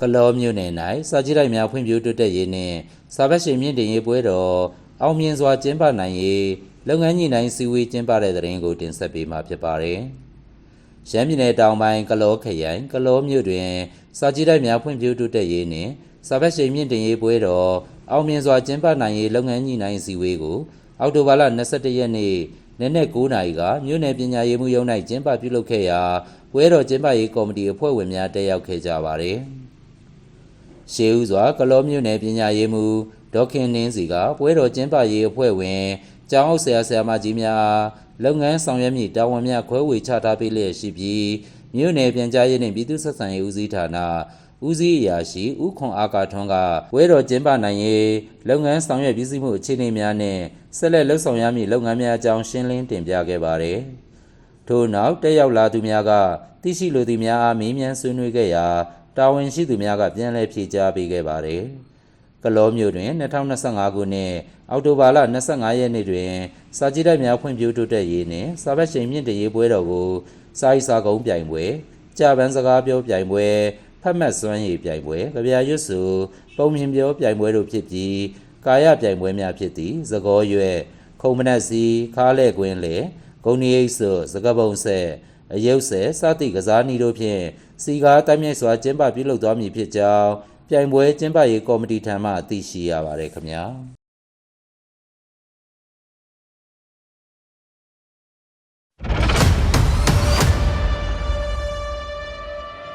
ကလောမြို့နယ်၌စာကြည့်တိုက်များဖွံ့ဖြိုးတိုးတက်ရေးနှင့်စာပတ်ရှင်မြင့်တင်ရေးပွဲတော်အောင်မြင်စွာကျင်းပနိုင်ရေးလုပ်ငန်းညှိနှိုင်းစည်းဝေးကျင်းပတဲ့တဲ့ရင်ကိုတင်ဆက်ပေးမှာဖြစ်ပါတယ်။ရှမ်းပြည်နယ်တောင်ပိုင်းကလောခရိုင်ကလောမြို့တွင်စာကြည့်တိုက်များဖွံ့ဖြိုးတိုးတက်ရေးနှင့်စာပတ်ရှင်မြင့်တင်ရေးပွဲတော်အောင်မြင်စွာကျင်းပနိုင်ရေးလုပ်ငန်းညှိနှိုင်းစည်းဝေးကိုအောက်တိုဘာလ22ရက်နေ့နေ့နဲ့9နာရီကမြို့နယ်ပညာရေးမှုရုံး၌ကျင်းပပြုလုပ်ခဲ့ရာပွဲတော်ကျင်းပရေးကော်မတီအဖွဲ့ဝင်များတက်ရောက်ခဲ့ကြပါတယ်။ ရှေးဦးစွာကလောမြို့နယ်ပညာရေးမှူးဒေါက်ခင်နင်းစီကပွဲတော်ကျင်းပရေးအဖွဲ့ဝင်ကျောင်းအုပ်ဆရာဆရာမကြီးများအားလုပ်ငန်းဆောင်ရွက်မည့်တာဝန်များခွဲဝေချထားပေးလျက်ရှိပြီးမြို့နယ်ပြန်ကြားရေးနှင့်ပြည်သူ့ဆက်ဆံရေးဦးစီးဌာနဦးစီးအရာရှိဦးခွန်အာကာထွန်းကပွဲတော်ကျင်းပနိုင်ရေးလုပ်ငန်းဆောင်ရွက်ပြည်စည်းမှုအခြေအနေများနှင့်ဆက်လက်လှုပ်ဆောင်ရမည့်လုပ်ငန်းများအကြောင်းရှင်းလင်းတင်ပြခဲ့ပါသည်ထို့နောက်တက်ရောက်လာသူများကသိရှိလိုသူများအားမေးမြန်းဆွေးနွေးခဲ့ရာ တာဝန်ရှိသူများကပြန်လည်ဖြေကြားပေးခဲ့ပါတယ်။ကလောမျိုးတွင်2025ခုနှစ်အောက်တိုဘာလ25ရက်နေ့တွင်စာကြည့်တိုက်များဖွံ့ဖြိုးတိုးတက်ရေးနှင့်စာပတ်ရှင်မြင့်တင်ရေးပွဲတော်ကိုစာရေးစာကုံးပြိုင်ပွဲကြာပန်းစကားပြောပြိုင်ပွဲဖတ်မှတ်စွမ်းရည်ပြိုင်ပွဲကြပြရွတ်စုပုံမြင်ပြောပြိုင်ပွဲတို့ဖြစ်ပြီးကာယပြိုင်ပွဲများဖြစ်သည့်သကောရွက်ခုံမနက်စီခါးလဲကွင်းလေဂုံနီအိတ်ဆွစကပုံဆက် အယုတ်ဆဲစသည့်ကစားနည်းတို့ဖြင့်စီကားတိုင်းမြိုက်စွာကျင်းပပြုလုပ်သွားမည်ဖြစ်ကြောင်းပြိုင်ပွဲကျင်းပရေးကော်မတီထံမှသိရှိရပါတယ်ခင်ဗျာ။